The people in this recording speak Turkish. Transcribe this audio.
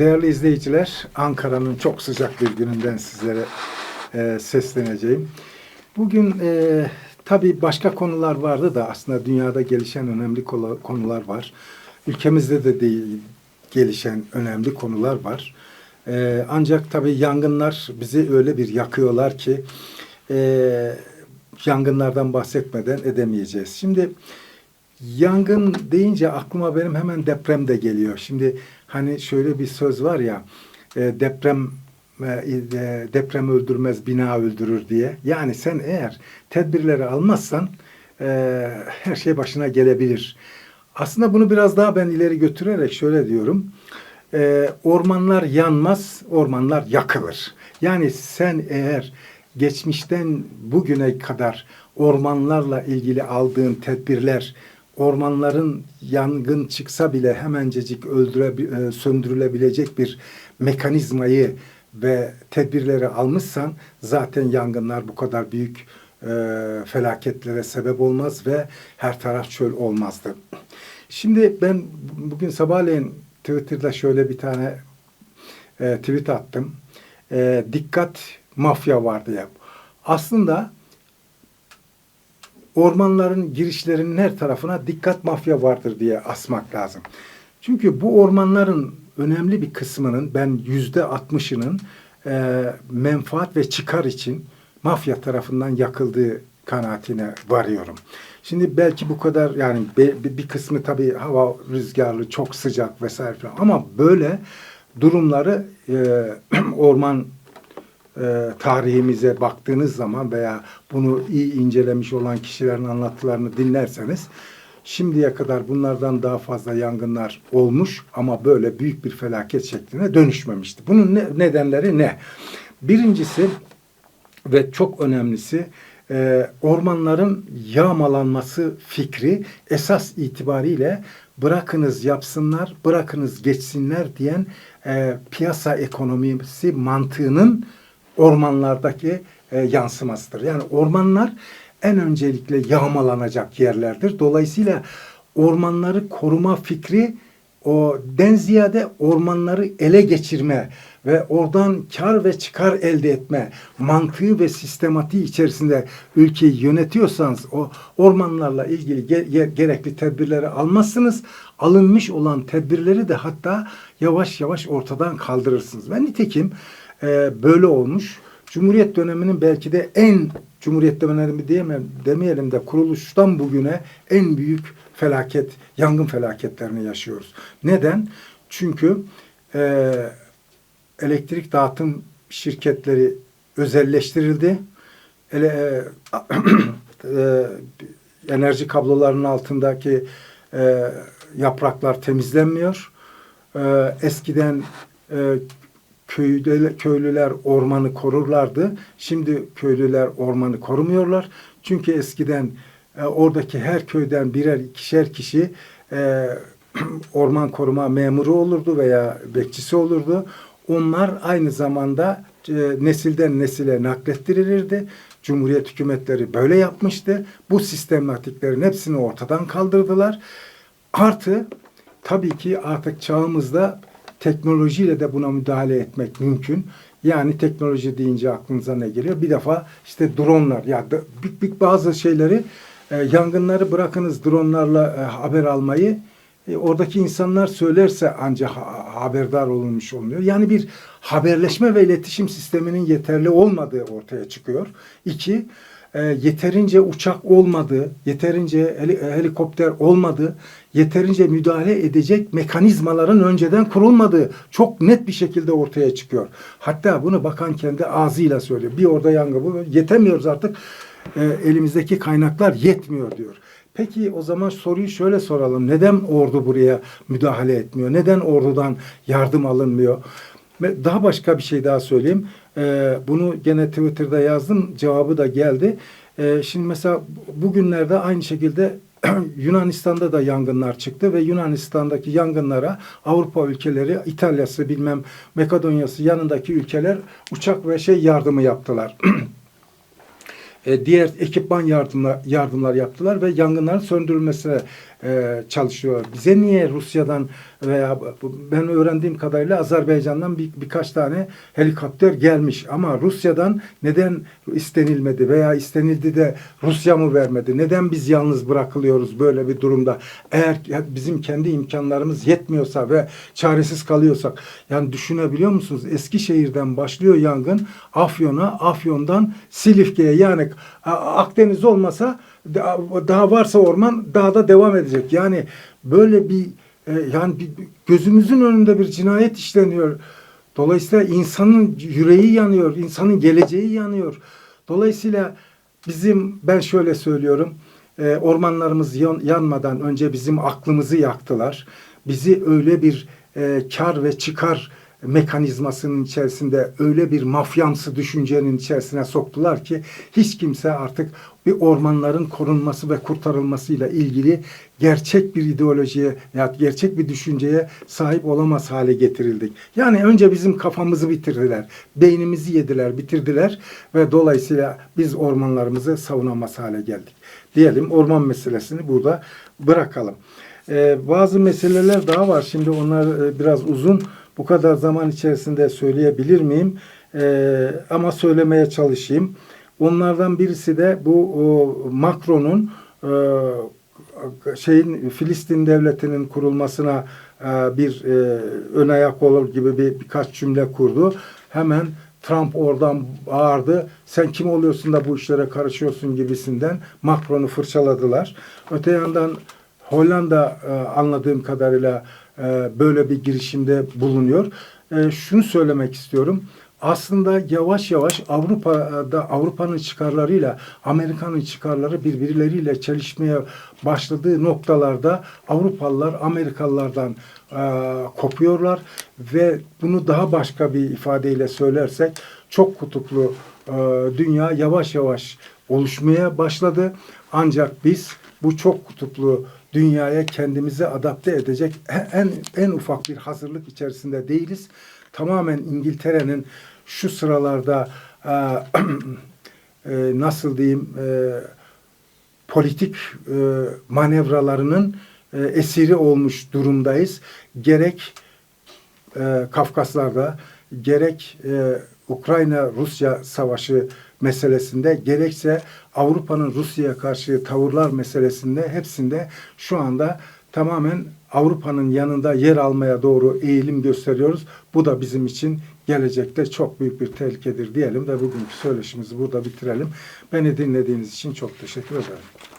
Değerli izleyiciler, Ankara'nın çok sıcak bir gününden sizlere e, sesleneceğim. Bugün e, tabii başka konular vardı da aslında dünyada gelişen önemli konular var. Ülkemizde de değil, gelişen önemli konular var. E, ancak tabii yangınlar bizi öyle bir yakıyorlar ki e, yangınlardan bahsetmeden edemeyeceğiz. Şimdi Yangın deyince aklıma benim hemen deprem de geliyor. Şimdi hani şöyle bir söz var ya e, deprem e, e, deprem öldürmez bina öldürür diye. Yani sen eğer tedbirleri almazsan e, her şey başına gelebilir. Aslında bunu biraz daha ben ileri götürerek şöyle diyorum. E, ormanlar yanmaz, ormanlar yakılır. Yani sen eğer geçmişten bugüne kadar ormanlarla ilgili aldığın tedbirler ormanların yangın çıksa bile hemencecik öldüre, e, söndürülebilecek bir mekanizmayı ve tedbirleri almışsan zaten yangınlar bu kadar büyük e, felaketlere sebep olmaz ve her taraf çöl olmazdı. Şimdi ben bugün sabahleyin Twitter'da şöyle bir tane e, tweet attım. E, dikkat mafya var diye. Aslında ormanların girişlerinin her tarafına dikkat mafya vardır diye asmak lazım. Çünkü bu ormanların önemli bir kısmının ben yüzde altmışının e, menfaat ve çıkar için mafya tarafından yakıldığı kanaatine varıyorum. Şimdi belki bu kadar yani bir kısmı tabii hava rüzgarlı, çok sıcak vesaire falan ama böyle durumları e, orman e, tarihimize baktığınız zaman veya bunu iyi incelemiş olan kişilerin anlattılarını dinlerseniz şimdiye kadar bunlardan daha fazla yangınlar olmuş ama böyle büyük bir felaket şekline dönüşmemişti. Bunun ne, nedenleri ne? Birincisi ve çok önemlisi e, ormanların yağmalanması fikri esas itibariyle bırakınız yapsınlar, bırakınız geçsinler diyen e, piyasa ekonomisi mantığının ormanlardaki e, yansımasıdır. Yani ormanlar en öncelikle yağmalanacak yerlerdir. Dolayısıyla ormanları koruma fikri o den ziyade ormanları ele geçirme ve oradan kar ve çıkar elde etme mantığı ve sistematiği içerisinde ülkeyi yönetiyorsanız o ormanlarla ilgili ge- gerekli tedbirleri almazsınız. Alınmış olan tedbirleri de hatta yavaş yavaş ortadan kaldırırsınız. Ve nitekim e, böyle olmuş. Cumhuriyet döneminin belki de en Cumhuriyet dönemi diyemem, demeyelim de kuruluştan bugüne en büyük felaket, yangın felaketlerini yaşıyoruz. Neden? Çünkü e, elektrik dağıtım şirketleri özelleştirildi. Ele, e, e, enerji kablolarının altındaki e, yapraklar temizlenmiyor. E, eskiden e, köylüler, köylüler ormanı korurlardı. Şimdi köylüler ormanı korumuyorlar. Çünkü eskiden e, oradaki her köyden birer ikişer kişi e, orman koruma memuru olurdu veya bekçisi olurdu. Onlar aynı zamanda e, nesilden nesile naklettirilirdi. Cumhuriyet hükümetleri böyle yapmıştı. Bu sistematiklerin hepsini ortadan kaldırdılar. Artı tabii ki artık çağımızda teknolojiyle de buna müdahale etmek mümkün. Yani teknoloji deyince aklınıza ne geliyor? Bir defa işte dronlar ya büyük bazı şeyleri e, yangınları bırakınız dronlarla e, haber almayı e, oradaki insanlar söylerse ancak ha- haberdar olunmuş oluyor. Yani bir haberleşme ve iletişim sisteminin yeterli olmadığı ortaya çıkıyor. İki, e, yeterince uçak olmadığı, yeterince heli- helikopter olmadığı, yeterince müdahale edecek mekanizmaların önceden kurulmadığı çok net bir şekilde ortaya çıkıyor. Hatta bunu bakan kendi ağzıyla söylüyor. Bir orada yangın bu yetemiyoruz artık. E, elimizdeki kaynaklar yetmiyor diyor. Peki o zaman soruyu şöyle soralım. Neden ordu buraya müdahale etmiyor? Neden ordudan yardım alınmıyor? Daha başka bir şey daha söyleyeyim. Ee, bunu gene Twitter'da yazdım. Cevabı da geldi. Ee, şimdi mesela bugünlerde aynı şekilde Yunanistan'da da yangınlar çıktı ve Yunanistan'daki yangınlara Avrupa ülkeleri, İtalya'sı bilmem Makedonya'sı yanındaki ülkeler uçak ve şey yardımı yaptılar. e, diğer ekipman yardımlar, yardımlar yaptılar ve yangınların söndürülmesine e, çalışıyorlar. Bize niye Rusya'dan veya ben öğrendiğim kadarıyla Azerbaycan'dan bir, birkaç tane helikopter gelmiş ama Rusya'dan neden istenilmedi veya istenildi de Rusya mı vermedi? Neden biz yalnız bırakılıyoruz böyle bir durumda? Eğer bizim kendi imkanlarımız yetmiyorsa ve çaresiz kalıyorsak yani düşünebiliyor musunuz? Eskişehir'den başlıyor yangın Afyon'a, Afyon'dan Silifke'ye yani Akdeniz olmasa daha varsa orman daha da devam edecek. Yani böyle bir e, yani bir, gözümüzün önünde bir cinayet işleniyor. Dolayısıyla insanın yüreği yanıyor, insanın geleceği yanıyor. Dolayısıyla bizim ben şöyle söylüyorum. e, ormanlarımız yan- yanmadan önce bizim aklımızı yaktılar. Bizi öyle bir e, kar ve çıkar mekanizmasının içerisinde öyle bir mafyamsı düşüncenin içerisine soktular ki hiç kimse artık bir ormanların korunması ve kurtarılmasıyla ilgili gerçek bir ideolojiye ya gerçek bir düşünceye sahip olamaz hale getirildik. Yani önce bizim kafamızı bitirdiler. Beynimizi yediler, bitirdiler ve dolayısıyla biz ormanlarımızı savunamaz hale geldik. Diyelim orman meselesini burada bırakalım. Ee, bazı meseleler daha var. Şimdi onlar e, biraz uzun. Bu kadar zaman içerisinde söyleyebilir miyim? Ee, ama söylemeye çalışayım. Onlardan birisi de bu Macron'un e, şeyin Filistin devletinin kurulmasına e, bir e, ön ayak olur gibi bir birkaç cümle kurdu. Hemen Trump oradan bağırdı. Sen kim oluyorsun da bu işlere karışıyorsun gibisinden Macron'u fırçaladılar. Öte yandan Hollanda e, anladığım kadarıyla e, böyle bir girişimde bulunuyor. E, şunu söylemek istiyorum. Aslında yavaş yavaş Avrupa'da Avrupa'nın çıkarlarıyla Amerika'nın çıkarları birbirleriyle çelişmeye başladığı noktalarda Avrupalılar Amerikalılardan e, kopuyorlar ve bunu daha başka bir ifadeyle söylersek çok kutuplu e, dünya yavaş yavaş oluşmaya başladı. Ancak biz bu çok kutuplu dünyaya kendimizi adapte edecek en en ufak bir hazırlık içerisinde değiliz. Tamamen İngiltere'nin şu sıralarda e, e, nasıl diyeyim e, politik e, manevralarının e, esiri olmuş durumdayız. Gerek e, Kafkaslar'da gerek e, Ukrayna-Rusya savaşı meselesinde gerekse Avrupa'nın Rusya'ya karşı tavırlar meselesinde hepsinde şu anda tamamen Avrupa'nın yanında yer almaya doğru eğilim gösteriyoruz. Bu da bizim için gelecekte çok büyük bir tehlikedir diyelim ve bugünkü söyleşimizi burada bitirelim. Beni dinlediğiniz için çok teşekkür ederim.